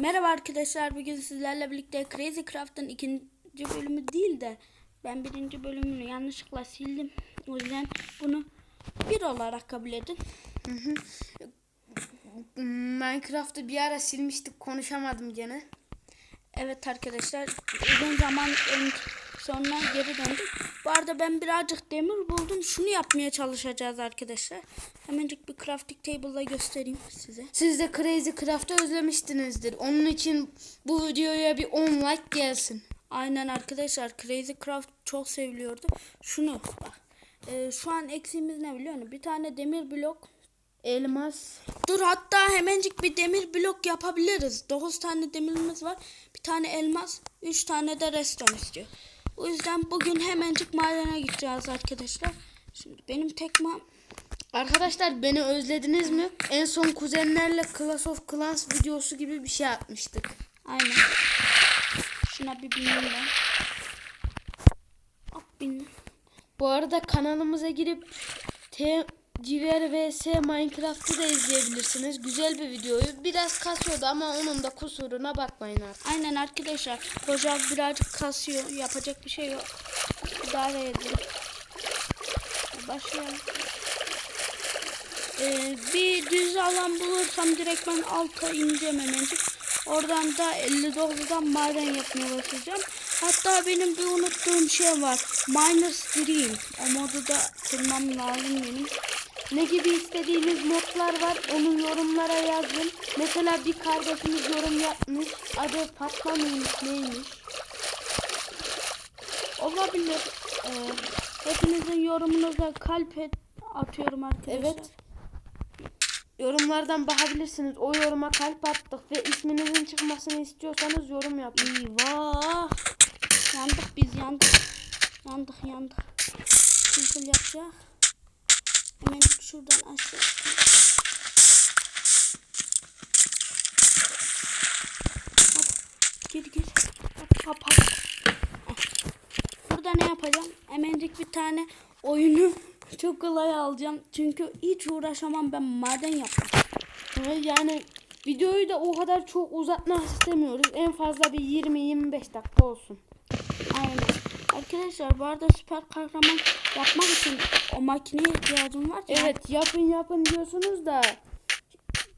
Merhaba arkadaşlar. Bugün sizlerle birlikte Crazy Craft'ın ikinci bölümü değil de ben birinci bölümünü yanlışlıkla sildim. O yüzden bunu bir olarak kabul edin. Minecraft'ı bir ara silmiştik konuşamadım gene. Evet arkadaşlar uzun zaman ön- sonra geri döndük. Bu arada ben birazcık demir buldum. Şunu yapmaya çalışacağız arkadaşlar. Hemencik bir crafting table'la göstereyim size. Siz de Crazy Craft'ı özlemiştinizdir. Onun için bu videoya bir 10 like gelsin. Aynen arkadaşlar Crazy Craft çok seviliyordu. Şunu bak. Ee, şu an eksiğimiz ne biliyor musun? Bir tane demir blok. Elmas. Dur hatta hemencik bir demir blok yapabiliriz. 9 tane demirimiz var. Bir tane elmas, 3 tane de redstone istiyor. O yüzden bugün hemencik madene gideceğiz arkadaşlar. Şimdi benim tekmem Arkadaşlar beni özlediniz mi? En son kuzenlerle Clash of Clans videosu gibi bir şey atmıştık. aynen. Şuna bir bineyim ben. Hop bindim. Bu arada kanalımıza girip T Civer vs Minecraft'ı da izleyebilirsiniz. Güzel bir videoyu. Biraz kasıyordu ama onun da kusuruna bakmayın artık. Aynen arkadaşlar. Hoca birazcık kasıyor. Yapacak bir şey yok. İdare edin. Başlayalım. Ee, bir düz alan bulursam direkt ben alta ineceğim hemencik. Oradan da 59'dan maden yapmaya başlayacağım. Hatta benim bir unuttuğum şey var. Miners Dream. O modu da kurmam lazım benim. Ne gibi istediğiniz modlar var onu yorumlara yazın. Mesela bir kardeşimiz yorum yapmış. Adı Fatma mıymış neymiş? Olabilir. Ee, hepinizin yorumunuza kalp et, atıyorum arkadaşlar. Evet. Yorumlardan bakabilirsiniz. O yoruma kalp attık ve isminizin çıkmasını istiyorsanız yorum yapın. Eyvah. Yandık biz yandık. Yandık yandık. Nasıl yapacak? Hemen şuradan aşağı. Hop. Gir gir. Hop hop hop. Burada ne yapacağım? Hemencik bir tane oyunu çok kolay alacağım. Çünkü hiç uğraşamam ben maden yapacağım. Yani videoyu da o kadar çok uzatmak istemiyoruz. En fazla bir 20-25 dakika olsun. Arkadaşlar bu arada süper kahraman yapmak için o makineye ihtiyacım var. ya. Evet yapın yapın diyorsunuz da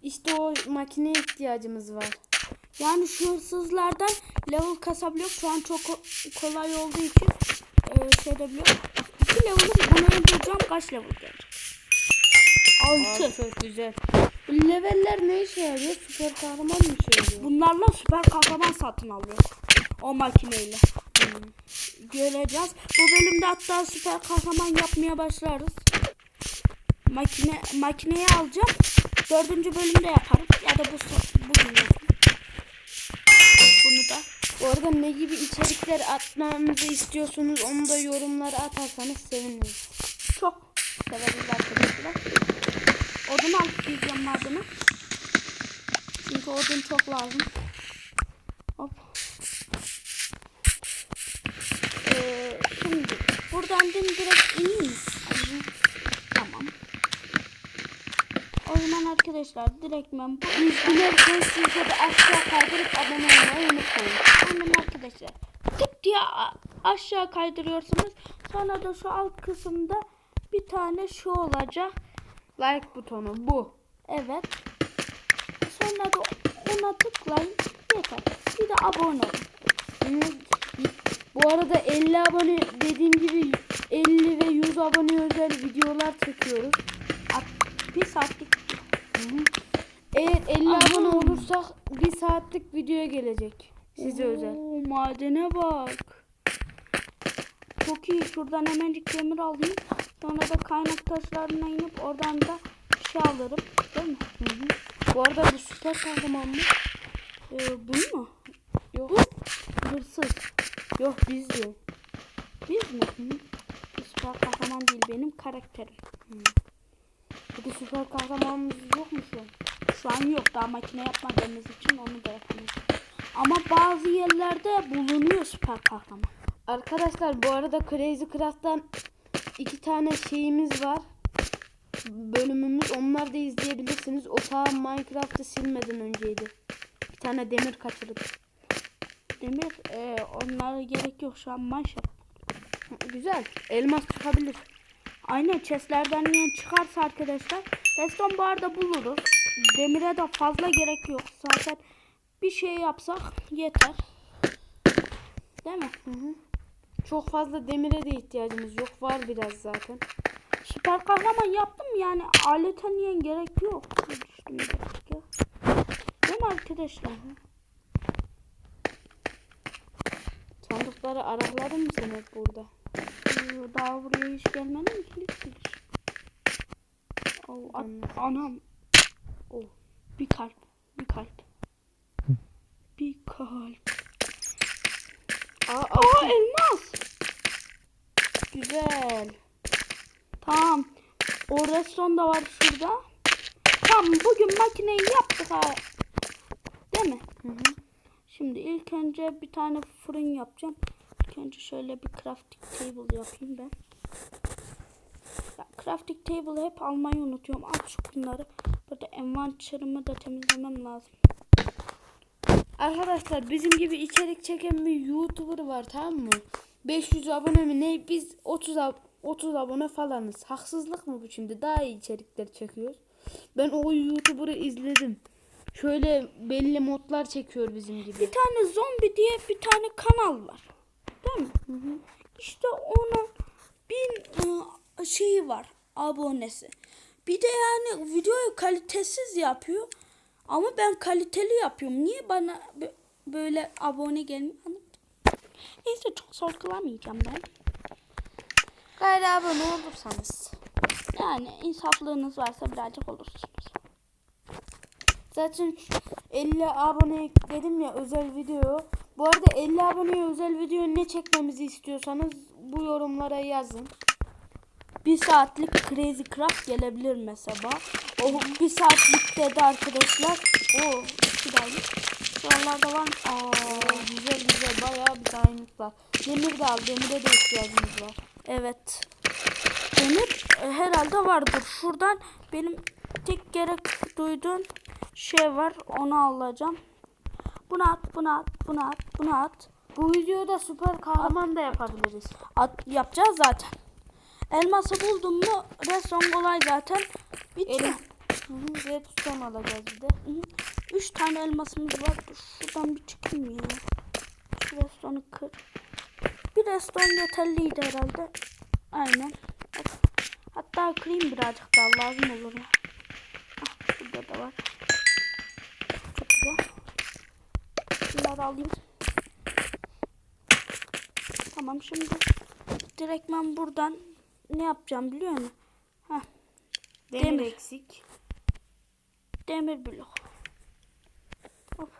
işte o makineye ihtiyacımız var. Yani şu hırsızlardan level kasabiliyor. Şu an çok ko- kolay olduğu için e, şey edebiliyorum. İki level'ım bunu öldüreceğim. Kaç level gelecek? Altı. Aa, çok güzel. Bu leveller ne işe yarıyor? Süper kahraman mı işe yarıyor? Bunlarla süper kahraman satın alıyor. O makineyle. Göreceğiz. Bu bölümde hatta süper kahraman yapmaya başlarız. Makine makineyi alacağım. Dördüncü bölümde yaparım. Ya da bu bugün yaparım. Bunu da Bu arada ne gibi içerikler atmamızı istiyorsunuz onu da yorumlara atarsanız seviniriz. çok severiz arkadaşlar. Odun alıp diyeceğim madeni. Çünkü odun çok lazım. Ee, şimdi buradan dimdirek ineyim. mi? Ay, Tamam. O zaman arkadaşlar direkt ben bu Dilerseniz siz de aşağı kaydırıp abone olmayı unutmayın. Hemen arkadaşlar tık diye aşağı kaydırıyorsunuz. Sonra da şu alt kısımda bir tane şu olacak. Like butonu bu. Evet. Sonra da ona tıklayın. Yeter. Bir de abone olun. Bu arada 50 abone dediğim gibi 50 ve 100 abone özel videolar çekiyoruz. At- Bir saatlik Eğer 50 Aha. abone olursak bir saatlik video gelecek. Size özel. Oo, madene bak. Çok iyi. Şuradan hemencik demir alayım. Sonra da kaynak taşlarına inip oradan da şey alırım. Değil mi? Bu arada bu süper kahraman mı? Ee, bu mu? Yok. Bu hırsız. Yok biz de. Biz mi? Bu süper kahraman değil benim karakterim. Burada süper kahramanımız yok mu şu an? Şu an yok daha makine yapmadığımız için onu da yapamayız. Ama bazı yerlerde bulunuyor süper kahraman. Arkadaşlar bu arada Crazy Craft'tan iki tane şeyimiz var. Bölümümüz. Onlar da izleyebilirsiniz. O ta Minecraft'ı silmeden önceydi. tane demir kaçırdım. Demir e, onlara gerek yok şu an manşet. Güzel. Elmas çıkabilir. Aynen chestlerden niye çıkarsa arkadaşlar. Redstone bu arada buluruz. Demire de fazla gerek yok. Zaten bir şey yapsak yeter. Değil mi? Çok fazla demire de ihtiyacımız yok. Var biraz zaten. Süper kahraman yaptım yani alete niye gerek yok. Değil mi arkadaşlar? Sandıkları arakladın mı sen hep burada? Ee, Daha buraya hiç gelmedi mi? Hiç gelir. Oh, at- anam. Oh, bir kalp. Bir kalp. Bir kalp. Aa, Aa elmas. Güzel. Tamam. O restoran da var şurada. Tamam bugün makineyi yaptık ha. Değil mi? Hı hı. Şimdi ilk önce bir tane fırın yapacağım. İlk önce şöyle bir crafting table yapayım ben. Ya, crafting table hep almayı unutuyorum. Al şu bunları. Burada envanterimi de temizlemem lazım. Arkadaşlar bizim gibi içerik çeken bir YouTuber var tamam mı? 500 abone mi ne? Biz 30 ab 30 abone falanız. Haksızlık mı bu şimdi? Daha iyi içerikler çekiyoruz. Ben o YouTuber'ı izledim. Şöyle belli modlar çekiyor bizim gibi. Bir tane zombi diye bir tane kanal var. Değil mi? İşte onun bin ıı, şeyi var abonesi. Bir de yani videoyu kalitesiz yapıyor. Ama ben kaliteli yapıyorum. Niye bana bö- böyle abone gelmiyor? Neyse çok sorgulamayacağım ben. Gayrı abone olursanız. Yani insaflığınız varsa birazcık olursunuz. Zaten şu 50 abone dedim ya özel video. Bu arada 50 aboneye özel video ne çekmemizi istiyorsanız bu yorumlara yazın. Bir saatlik Crazy Craft gelebilir mesela. O bir saatlikte de arkadaşlar. O iki daire. Şuralarda var. Aa, Güzel güzel bayağı bir dayanık var. Demir de al demire de ihtiyacımız var. Evet. Demir e, herhalde vardır. Şuradan benim tek gerek duyduğum şey var. Onu alacağım. Bunu at, bunu at, bunu at, bunu at. Bu videoda süper kahraman da yapabiliriz. at yapacağız zaten. Elması buldum mu restoran kolay zaten. Bitiyor. Elim. Alacağız bir de. Hı hı. Üç tane elmasımız var. Dur, Şuradan bir çıkayım ya. Şu restoranı kır. Bir restoran yeterliydi herhalde. Aynen. Hatta kırayım birazcık daha lazım olur. Ah, burada da var. Bunları alayım. Tamam şimdi direkt ben buradan ne yapacağım biliyor musun? Heh, Demir, Demir. eksik. demir blok. Hop.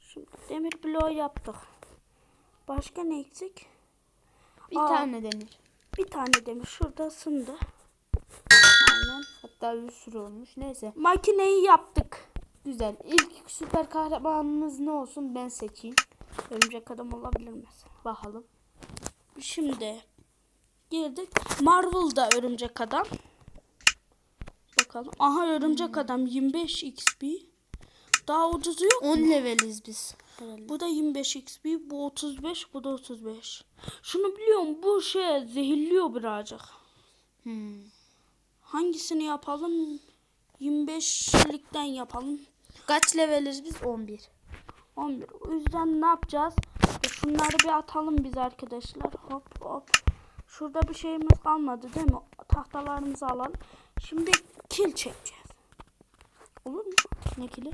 Şimdi demir bloğu yaptık. Başka ne eksik? Bir Aa. tane demir. Bir tane demir şurada ısındı. Aynen. Hatta bir sürü olmuş. Neyse. Makineyi yaptık. Güzel. İlk süper kahramanımız ne olsun ben seçeyim. Örümcek adam olabilir mesela. Bakalım. Şimdi girdik. Marvel'da örümcek adam. Bakalım. Aha örümcek adam 25 XP. Daha ucuzu yok mu? 10 leveliz biz. Bu da 25 XP, bu 35, bu da 35. Şunu biliyorum bu şey zehirliyor birazcık. Hmm. Hangisini yapalım? 25'likten yapalım. Kaç leveliz biz? 11. 11. O yüzden ne yapacağız? Şunları bir atalım biz arkadaşlar. Hop hop. Şurada bir şeyimiz kalmadı değil mi? Tahtalarımızı alalım. Şimdi kil çekeceğiz. Olur mu? Ne kili?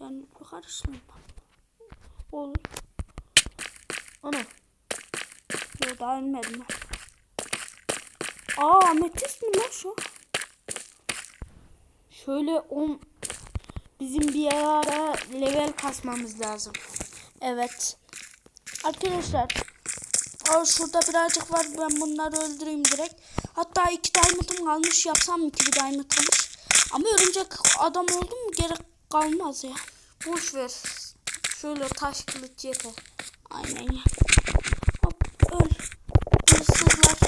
Yani karıştırma. Olur. Ana. Yok daha ölmedim ben. Aa ametist mi lan şu? Şöyle 10 bizim bir ara level kasmamız lazım. Evet. Arkadaşlar. Aa, şurada birazcık var. Ben bunları öldüreyim direkt. Hatta iki diamond'ım kalmış. Yapsam mı ki bir diamond. Ama örümcek adam oldu mu gerek kalmaz ya. Boş ver. Şöyle taş kılıç yeter. Aynen ya. Hop öl. Hırsızlar.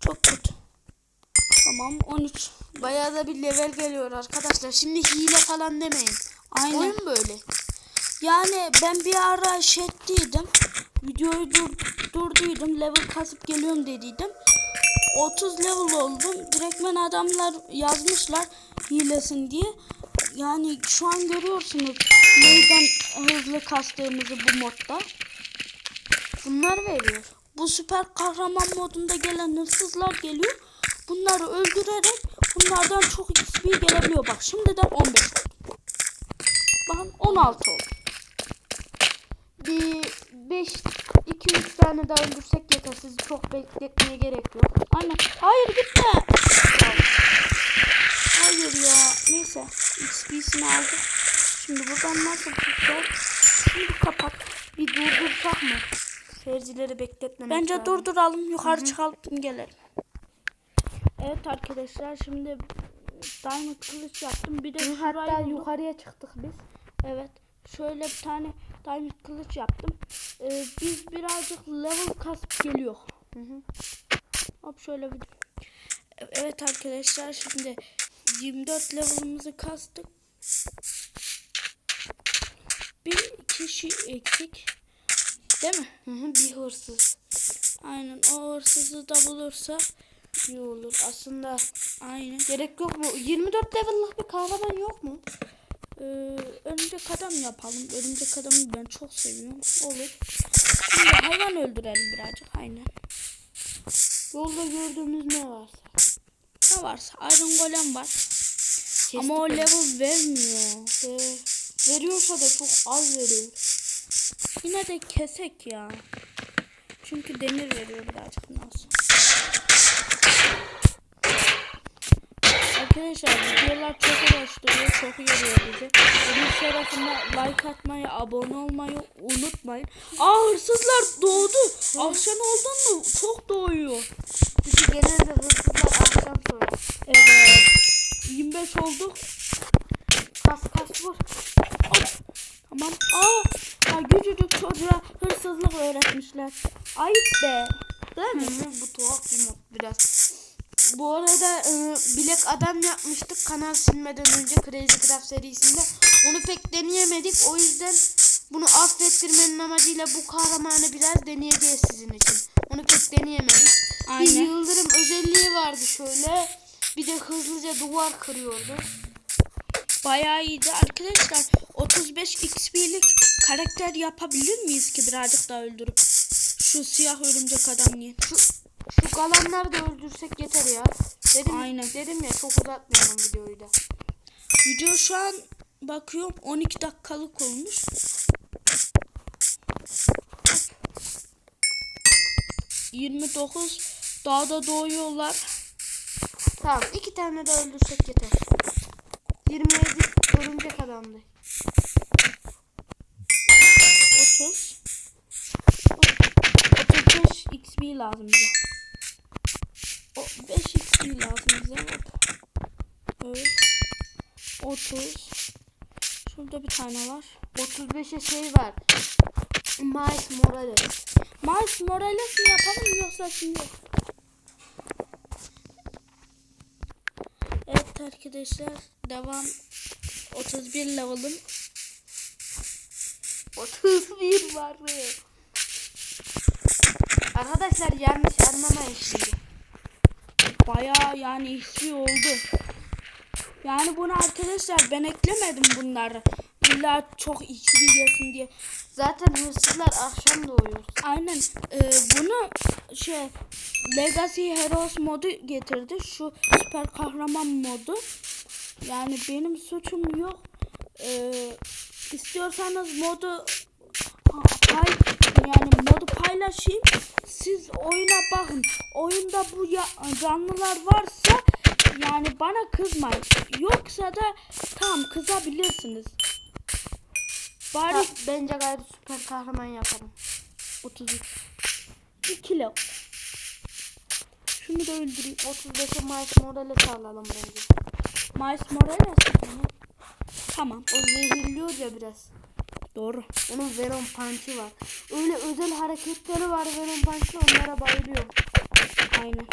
Çok kötü. Tamam 13. Bayağı da bir level geliyor arkadaşlar. Şimdi hile falan demeyin. Aynen. Oyun böyle. Yani ben bir ara şey ettiydim. Videoyu dur, durduydum. Level kasıp geliyorum dediydim. 30 level oldum. Direktmen adamlar yazmışlar hilesin diye. Yani şu an görüyorsunuz neyden hızlı kastığımızı bu modda. Bunlar veriyor. Bu süper kahraman modunda gelen hırsızlar geliyor. Bunları öldürerek bunlardan çok XP gelebiliyor. Bak şimdiden 15 oldu. Bakın 16 oldu. Bir 5 2 3 tane daha öldürsek yeter. Sizi çok bekletmeye gerek yok. Aynen. Hayır gitme. Hayır ya. Neyse. XP'sini aldık. Şimdi buradan nasıl tutacağız? Şimdi kapat. Bir durdursak mı? Seyircileri bekletmemek Bence lazım. durduralım. Yukarı çıkalım gelelim. Evet arkadaşlar şimdi diamond kılıç yaptım. Bir de Hatta yukarıya çıktık biz. Evet. Şöyle bir tane diamond kılıç yaptım. Ee, biz birazcık level kasıp geliyor. Hı hı. Hop şöyle bir. Evet arkadaşlar şimdi 24 level'ımızı kastık. Bir kişi eksik. Değil mi? Hı hı, bir hırsız. Aynen o hırsızı da bulursa İyi olur. Aslında aynen. gerek yok mu? 24 level'lık bir kahraman yok mu? Ee, örümcek adam yapalım. Örümcek adamı ben çok seviyorum. Olur. Şimdi hayvan öldürelim birazcık. Aynen. Yolda gördüğümüz ne varsa. Ne varsa Iron Golem var. Ama o Kestik level vermiyor. Ee, veriyorsa da çok az veriyor. Yine de kesek ya. Çünkü demir veriyor birazcık nasıl. Arkadaşlar videolar çok uğraştırıyor, çok yoruyor bizi. Bunun şerefine like atmayı, abone olmayı unutmayın. Aa hırsızlar doğdu. Akşam oldun mu? Çok doğuyor. Çünkü genelde hırsızlar akşam soyar. Evet. 25 olduk. Kas kas vur. Hop. Tamam. Aa, ya küçücük çocuğa hırsızlık öğretmişler. Ayıp be. Değil mi? Hı hı, bu tuhaf bir mod biraz. Bu arada e, bilek adam yapmıştık kanal silmeden önce Crazy Craft serisinde. Onu pek deneyemedik. O yüzden bunu affettirmenin amacıyla bu kahramanı biraz deneyeceğiz sizin için. Onu pek deneyemedik. Bir Aynen. yıldırım özelliği vardı şöyle. Bir de hızlıca duvar kırıyordu. Bayağı iyiydi arkadaşlar. 35 XP'lik karakter yapabilir miyiz ki birazcık daha öldürüp şu siyah örümcek adam niye? Şu, şu kalanları da öldürsek yeter ya. Dedim, Aynen. dedim ya çok uzatmayalım videoyu da. Video şu an bakıyorum 12 dakikalık olmuş. ...29 dağda doğuyorlar. Tamam iki tane de öldürsek yeter. 27 örümcek adamdı. 30 35 XP lazım bize. O 5 XP lazım bize. Evet. 30 Şurada bir tane var. 35'e şey var. Miles Morales. Miles Morales mi yapalım yoksa şimdi? Evet arkadaşlar devam 31 level'ım 31 var. Arkadaşlar yanlış anlamayın şimdi. Bayağı yani işi oldu. Yani bunu arkadaşlar ben eklemedim bunları. İlla çok içli gelsin diye. Zaten hırsızlar akşam doğuyor. Aynen e, bunu şey Legacy Heroes modu getirdi. Şu süper kahraman modu. Yani benim suçum yok. E, istiyorsanız modu pay, yani modu paylaşayım. Siz oyuna bakın. Oyunda bu ya, canlılar varsa yani bana kızmayın. Yoksa da tamam kızabilirsiniz. Bari Ha, bence gayrı süper kahraman yapalım. 33. 1 kilo. Şunu da öldüreyim. 35'e Miles Morales alalım bence. Miles Morales mi? Tamam. O zehirliyor ya biraz. Doğru. Onun Venom Punch'ı var. Öyle özel hareketleri var Venom Punch'ı onlara bayılıyorum. Aynen.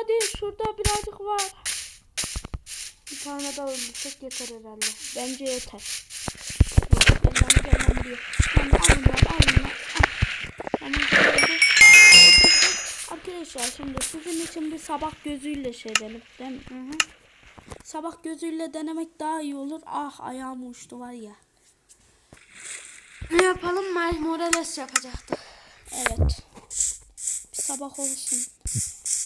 hadi şurada birazcık var. Bir tane daha öldürsek yeter herhalde. Bence yeter. Buraya. Lan alın lan, alın lan. Oturduk. Arkadaşlar şimdi sizin için bir sabah gözüyle şey edelim değil mi? Hı hı. Sabah gözüyle denemek daha iyi olur. Ah ayağım uçtu var ya. Ne yapalım? Morales yapacaktı. Evet. Bir sabah olsun.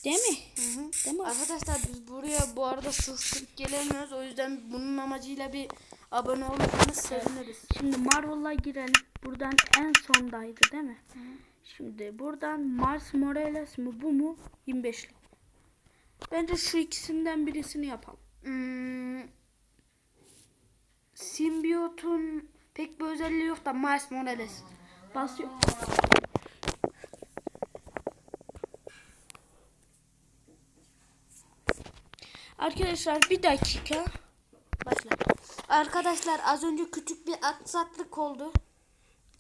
Değil mi? Hı hı. Değil mi? Arkadaşlar biz buraya bu arada sık gelemiyoruz. O yüzden bunun amacıyla bir abone olursanız seviniriz. Şimdi Marvel'a girelim. Buradan en sondaydı değil mi? Şimdi buradan Mars Morales mi bu mu? 25'lik. Bence şu ikisinden birisini yapalım. Hmm, Simbiyotun pek bir özelliği yok da Miles Morales. Basıyor. Arkadaşlar bir dakika. Başla. Arkadaşlar az önce küçük bir aksaklık oldu.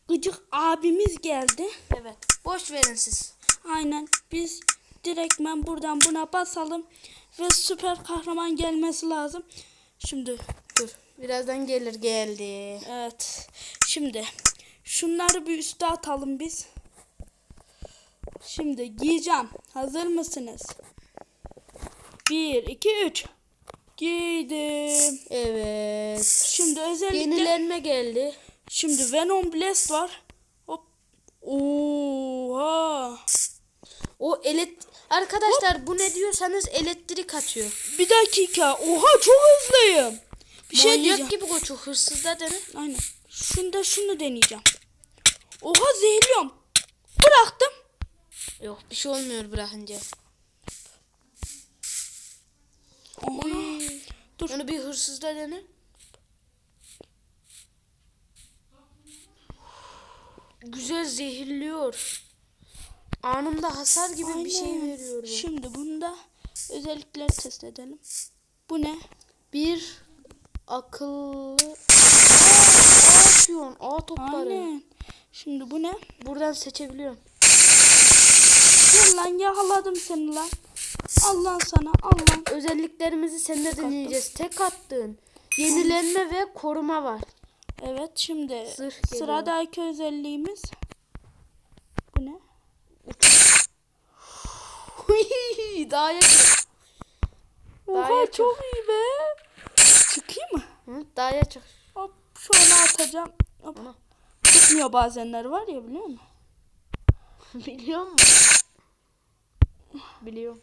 Gıcık abimiz geldi. Evet. Boş verin siz. Aynen biz direktmen buradan buna basalım ve süper kahraman gelmesi lazım. Şimdi Dur. Birazdan gelir geldi. evet şimdi şunları bir üste atalım biz. Şimdi giyeceğim. Hazır mısınız? 1 2 3 Giydim. Evet. Şimdi özellikle Yenilenme geldi. şimdi Venom Blast var. Hop. Oha. O elet Arkadaşlar bu ne diyorsanız elektrik atıyor. Bir dakika. Oha çok hızlıyım. Bir şey Manyak diyeceğim. gibi koçu hırsız da dene. Aynen. Şunda şunu deneyeceğim. Oha zehirliyorum. Bıraktım. Yok bir şey olmuyor bırakınca. Oha. Dur. Onu bir hırsız da dene. Güzel zehirliyor. Anında hasar gibi bir şey Aynen. veriyor. Şimdi bunu da özellikleri test edelim. Bu ne? Bir akıllı atıyorsun. Aa topları. Aynen. Şimdi bu ne? Buradan seçebiliyorum. Gel lan yakaladım seni lan. Allah sana Allah. Özelliklerimizi sen de deneyeceğiz. Tek attın. Yenilenme ve koruma var. Evet şimdi Zırh geliyor. sıradaki özelliğimiz bu ne? Daha yakın. Daha Oha yakın. çok iyi be. Çıkayım mı? Hı, daha yakın. Hop şöyle atacağım. Hop. Çıkmıyor bazenler var ya biliyor musun? Biliyor musun? Biliyorum.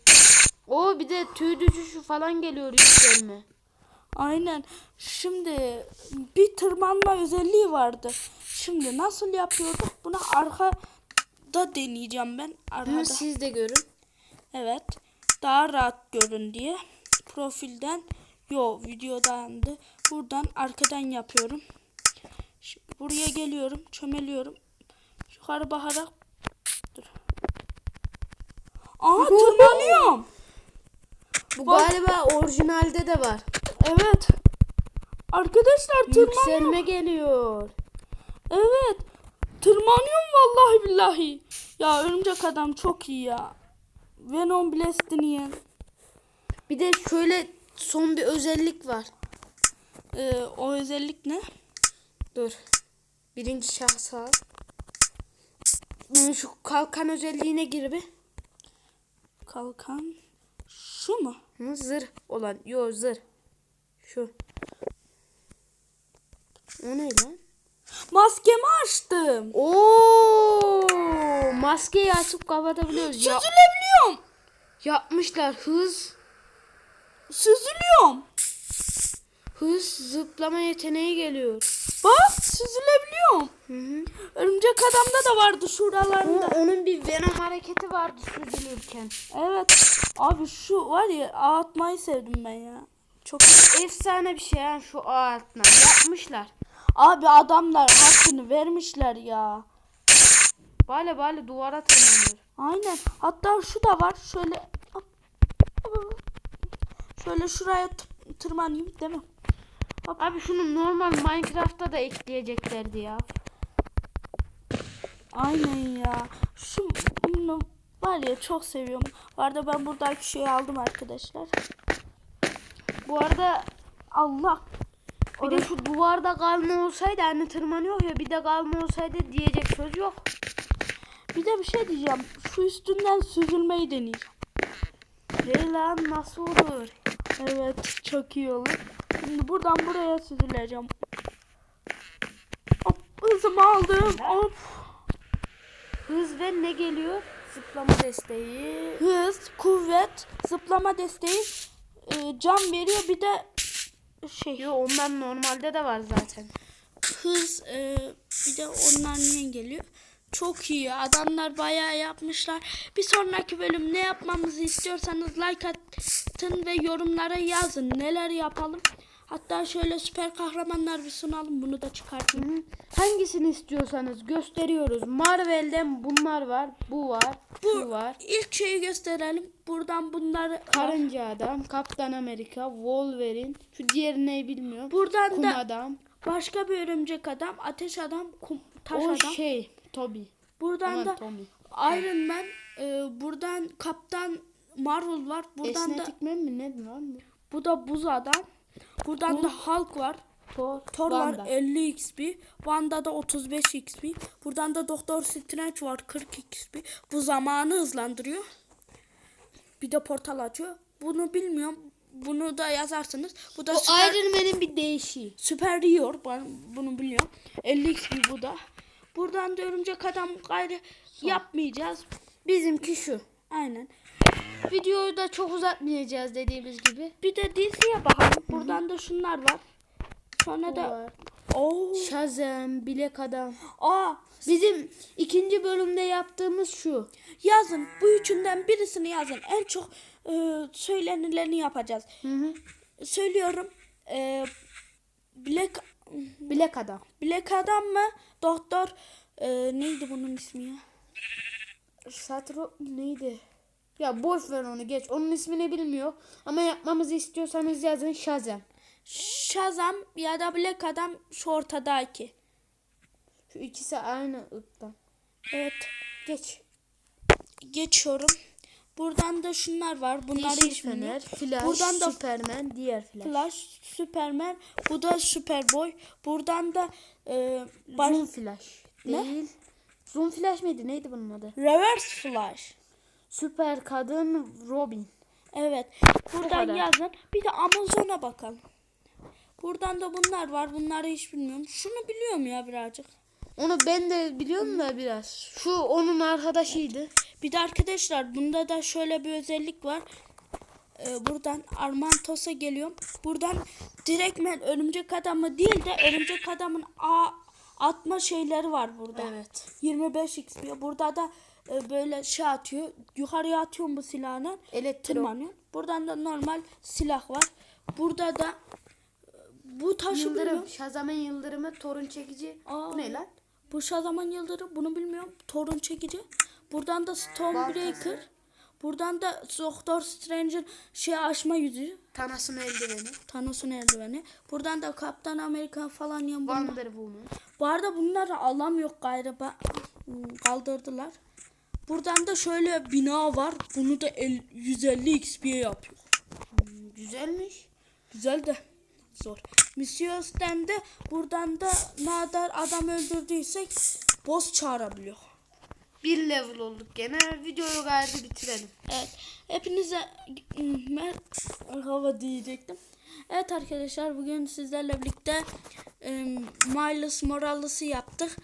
O bir de tüy düşüşü falan geliyor yükselme. Aynen. Şimdi bir tırmanma özelliği vardı. Şimdi nasıl yapıyorduk? Bunu arkada deneyeceğim ben. Bunu Arkada. siz de görün. Evet. Daha rahat görün diye. Profilden yo videodan da buradan arkadan yapıyorum. Şimdi buraya geliyorum. Çömeliyorum. Yukarı bakarak. Aa tırmanıyorum. Bu Bak. galiba orijinalde de var. Evet. Arkadaşlar tırmanıyorum. Yükselme geliyor. Evet. Tırmanıyorum vallahi billahi. Ya örümcek adam çok iyi ya. Venom Blast'ini yen. Bir de şöyle son bir özellik var. Ee, o özellik ne? Dur. Birinci şahsa Şu kalkan özelliğine gir bir. Kalkan. Şu mu? Hı, zırh olan. Yo zırh. Şu. O ne lan? Maskemi açtım. Oo! Maskeyi açıp kapatabiliyoruz. Süzülebiliyorum. yapmışlar hız. Süzülüyorum. Hız zıplama yeteneği geliyor. Bak süzülebiliyorum. Hı hı. Örümcek adamda da vardı şuralarında. Ama onun bir venom hareketi vardı süzülürken. Evet. Abi şu var ya ağ atmayı sevdim ben ya. Çok. Efsane bir şey ya şu ağ altına. Yapmışlar. Abi adamlar hakkını vermişler ya. Bale bale duvara tırmanıyor. Aynen. Hatta şu da var. Şöyle şöyle şuraya tırmanayım değil mi? Abi şunu normal Minecraft'ta da ekleyeceklerdi ya. Aynen ya. Şu bunu Var ya çok seviyorum. Bu arada ben buradaki şeyi aldım arkadaşlar. Bu arada Allah. bir de şu duvarda kalma olsaydı hani tırmanıyor ya bir de kalma olsaydı diyecek söz yok. Bir de bir şey diyeceğim. Şu üstünden süzülmeyi deneyeceğim. Hey lan nasıl olur? Evet çok iyi olur. Şimdi buradan buraya süzüleceğim. Hop hızımı aldım. Hop. Hız ve ne geliyor? Zıplama desteği. Hız, kuvvet, zıplama desteği, e, can veriyor. Bir de şey Yo ondan normalde de var zaten. hız e, bir de onlar niye geliyor? Çok iyi. Adamlar bayağı yapmışlar. Bir sonraki bölüm ne yapmamızı istiyorsanız like atın ve yorumlara yazın. Neler yapalım? Hatta şöyle süper kahramanlar bir sunalım. Bunu da çıkartayım. Hangisini istiyorsanız gösteriyoruz. Marvel'den bunlar var, bu var, bu var. İlk şeyi gösterelim. Buradan bunları Karınca Adam, Kaptan Amerika, Wolverine. Şu diğeri ne bilmiyorum. Buradan Kum da Adam. başka bir örümcek adam, ateş adam, kum, taş O adam. şey, Toby. Buradan Aman da Tommy. Iron Man, e, buradan Kaptan Marvel var. Buradan da Esnetik men mi ne mı? bu da buz adam. Buradan da Hulk var. Thor, Thor var 50 XP. Wanda da 35 XP. Buradan da Doktor Strange var 40 XP. Bu zamanı hızlandırıyor. Bir de portal açıyor. Bunu bilmiyorum. Bunu da yazarsınız. Bu da O süper, Iron Man'in bir değişiği. süper diyor. Ben bunu biliyorum. 50 XP bu da. Buradan da örümcek adam gayrı yapmayacağız. Bizimki şu. Aynen. Videoyu da çok uzatmayacağız dediğimiz gibi. Bir de diziye bakalım. Buradan da şunlar var. Sonra da. Oo. Shazam, Bilek Adam. Aa, Bizim ikinci bölümde yaptığımız şu. yazın. Bu üçünden birisini yazın. En çok e, söylenileni yapacağız. Hı hı. Söylüyorum. E, Black Bilek Adam. Black Adam mı? Doktor e, neydi bunun ismi ya? Satro neydi? Ya boş ver onu geç. Onun ismini bilmiyor. Ama yapmamızı istiyorsanız yazın Shazam. Shazam ya da Black Adam şu ortadaki. Şu ikisi aynı ırktan. Evet. Geç. Geçiyorum. Buradan da şunlar var. Bunları Yeşil hiç. Fener, Flash, Buradan da Superman, diğer Flash. Flash, Superman, bu da Superboy. Buradan da e, baş- Zoom Flash. Ne? Değil. Zoom Flash mıydı? Neydi bunun adı? Reverse Flash. Süper Kadın Robin. Evet. Buradan kadar. yazın. Bir de Amazon'a bakalım. Buradan da bunlar var. Bunları hiç bilmiyorum. Şunu biliyorum ya birazcık. Onu ben de biliyorum da biraz. Şu onun arkadaşıydı. Bir de arkadaşlar bunda da şöyle bir özellik var. Ee, buradan Armantos'a geliyorum. Buradan direktmen örümcek adamı değil de örümcek adamın a atma şeyleri var burada. Evet. 25 XP. Burada da e, böyle şey atıyor. Yukarıya atıyorum bu silahını. Elektro. Tırmanıyor. Buradan da normal silah var. Burada da e, bu taşı Yıldırım. bilmiyorum. Shazam'ın yıldırımı torun çekici. Aa. Bu ne lan? Bu Shazam'ın yıldırım bunu bilmiyorum. Torun çekici. Buradan da Stormbreaker. Buradan da Doctor Strange'in şey aşma yüzüğü. Thanos'un eldiveni. Thanos'un eldiveni. Buradan da Kaptan Amerika falan yan bunlar. Wonder Woman. Bu arada bunları alamıyor galiba. Hmm, Kaldırdılar. Buradan da şöyle bina var. Bunu da el, 150 XP yapıyor. Hmm, Güzelmiş. Güzel de zor. Missions'ten de buradan da ne kadar adam öldürdüysek boss çağırabiliyor. Bir level olduk gene. Videoyu gayet bitirelim. Evet. Hepinize merhaba diyecektim. Evet arkadaşlar bugün sizlerle birlikte e, Miles Morales'ı yaptık.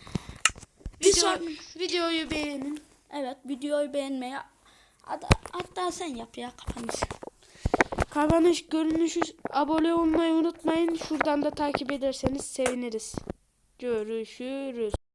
Bir Video, son videoyu beğenin. Evet videoyu beğenmeyi hatta, hatta sen yap ya kapanış. Kapanış görünüşü abone olmayı unutmayın. Şuradan da takip ederseniz seviniriz. Görüşürüz.